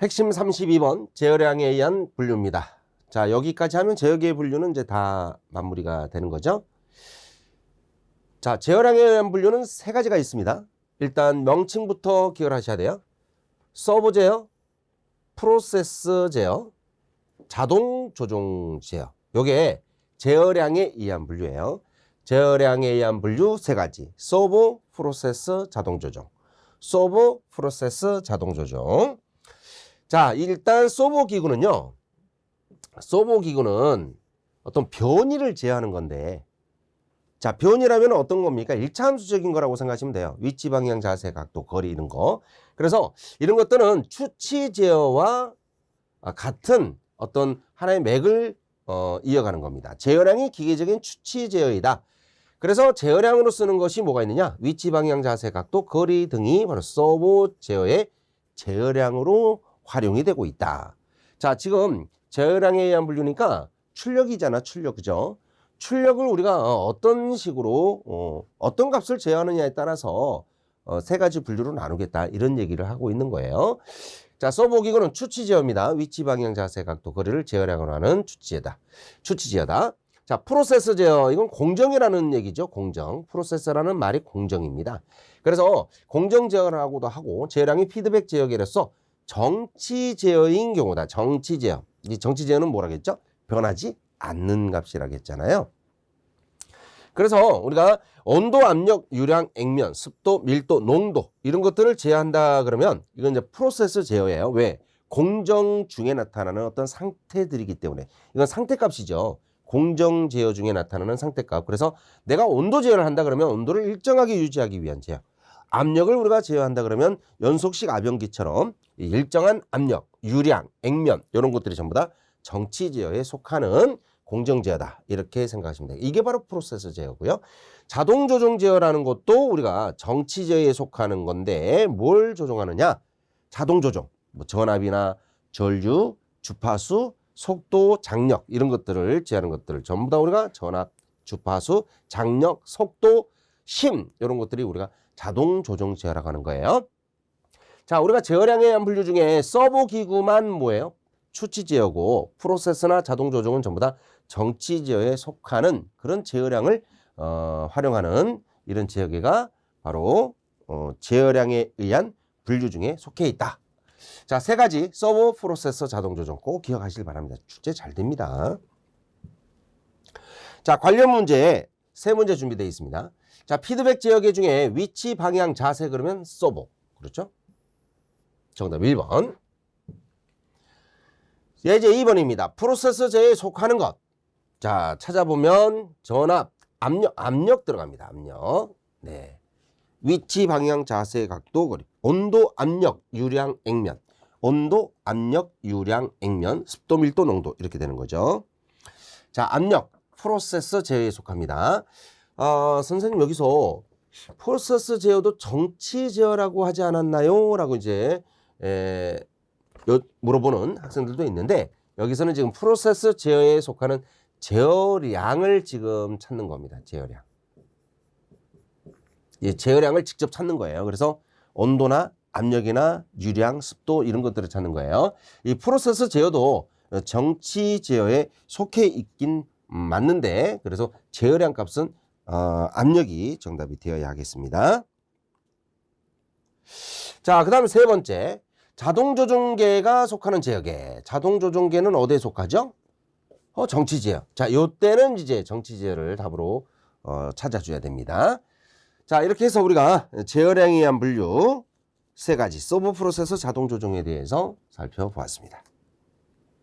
핵심 32번 제어량에 의한 분류입니다. 자 여기까지 하면 제어계의 분류는 이제 다 마무리가 되는 거죠. 자 제어량에 의한 분류는 세 가지가 있습니다. 일단 명칭부터 기억하셔야 돼요. 서버 제어, 프로세스 제어, 자동 조종 제어. 요게 제어량에 의한 분류예요. 제어량에 의한 분류 세 가지. 서버, 프로세스, 자동 조종. 서버, 프로세스, 자동 조종. 자, 일단 서버 기구는요. 서버 기구는 어떤 변이를 제어하는 건데 자, 변이라면 어떤 겁니까? 일차함수적인 거라고 생각하시면 돼요. 위치, 방향, 자세, 각도, 거리 이런 거. 그래서 이런 것들은 추치 제어와 아, 같은 어떤 하나의 맥을 어, 이어가는 겁니다. 제어량이 기계적인 추치 제어이다. 그래서 제어량으로 쓰는 것이 뭐가 있느냐? 위치, 방향, 자세, 각도, 거리 등이 바로 서버 제어의 제어량으로 활용이 되고 있다. 자, 지금 제어량에 의한 분류니까 출력이잖아, 출력. 그죠? 출력을 우리가 어, 어떤 식으로 어, 어떤 값을 제어하느냐에 따라서 어, 세 가지 분류로 나누겠다 이런 얘기를 하고 있는 거예요. 자, 서버 기구는 추치 제어입니다. 위치 방향 자세 각도 거리를 제어량으로 하는 추치제다. 추치 제어다. 자, 프로세스 제어 이건 공정이라는 얘기죠. 공정. 프로세서라는 말이 공정입니다. 그래서 공정 제어라고도 하고 제어량이 피드백 제어계로서 정치 제어인 경우다. 정치 제어. 이 정치 제어는 뭐라겠죠? 변하지 않는 값이라겠잖아요. 그래서 우리가 온도, 압력, 유량, 액면, 습도, 밀도, 농도 이런 것들을 제어한다 그러면 이건 이제 프로세스 제어예요. 왜? 공정 중에 나타나는 어떤 상태들이기 때문에 이건 상태값이죠. 공정 제어 중에 나타나는 상태값. 그래서 내가 온도 제어를 한다 그러면 온도를 일정하게 유지하기 위한 제어. 압력을 우리가 제어한다 그러면 연속식 압연기처럼 이 일정한 압력, 유량, 액면 이런 것들이 전부 다 정치 제어에 속하는 공정 제어다 이렇게 생각하시면 돼요. 이게 바로 프로세스 제어고요. 자동 조종 제어라는 것도 우리가 정치 제어에 속하는 건데 뭘 조종하느냐? 자동 조종, 뭐 전압이나 전류, 주파수, 속도, 장력 이런 것들을 제하는 것들을 전부 다 우리가 전압, 주파수, 장력, 속도, 힘 이런 것들이 우리가 자동 조종 제어라고 하는 거예요. 자, 우리가 제어량에 의한 분류 중에 서버 기구만 뭐예요? 추치 제어고 프로세스나 자동 조종은 전부 다 정치 제어에 속하는 그런 제어량을 어, 활용하는 이런 제어계가 바로 어, 제어량에 의한 분류 중에 속해 있다. 자, 세 가지 서버, 프로세서, 자동 조종 꼭 기억하시길 바랍니다. 출제 잘 됩니다. 자, 관련 문제 세 문제 준비되어 있습니다. 자, 피드백 제어계 중에 위치, 방향, 자세 그러면 서버. 그렇죠? 정답 1번. 예제 2번입니다. 프로세서 제에 속하는 것. 자, 찾아보면 전압, 압력, 압력 들어갑니다. 압력. 네. 위치, 방향, 자세, 각도, 거리. 온도, 압력, 유량, 액면. 온도, 압력, 유량, 액면, 습도, 밀도, 농도 이렇게 되는 거죠. 자, 압력, 프로세서 제어에 속합니다. 아, 선생님 여기서 프로세스 제어도 정치 제어라고 하지 않았나요? 라고 이제 에, 여, 물어보는 학생들도 있는데 여기서는 지금 프로세스 제어에 속하는 제어량을 지금 찾는 겁니다. 제어량. 예, 제어량을 직접 찾는 거예요. 그래서 온도나 압력이나 유량, 습도 이런 것들을 찾는 거예요. 이 프로세스 제어도 정치 제어에 속해 있긴 맞는데 그래서 제어량 값은 어, 압력이 정답이 되어야 하겠습니다. 자, 그 다음에 세 번째. 자동 조종계가 속하는 제어계. 자동 조종계는 어디에 속하죠? 어, 정치 제어. 자, 요때는 이제 정치 제어를 답으로 어, 찾아줘야 됩니다. 자, 이렇게 해서 우리가 제어량에 의한 분류 세 가지 서버 프로세서 자동 조종에 대해서 살펴보았습니다.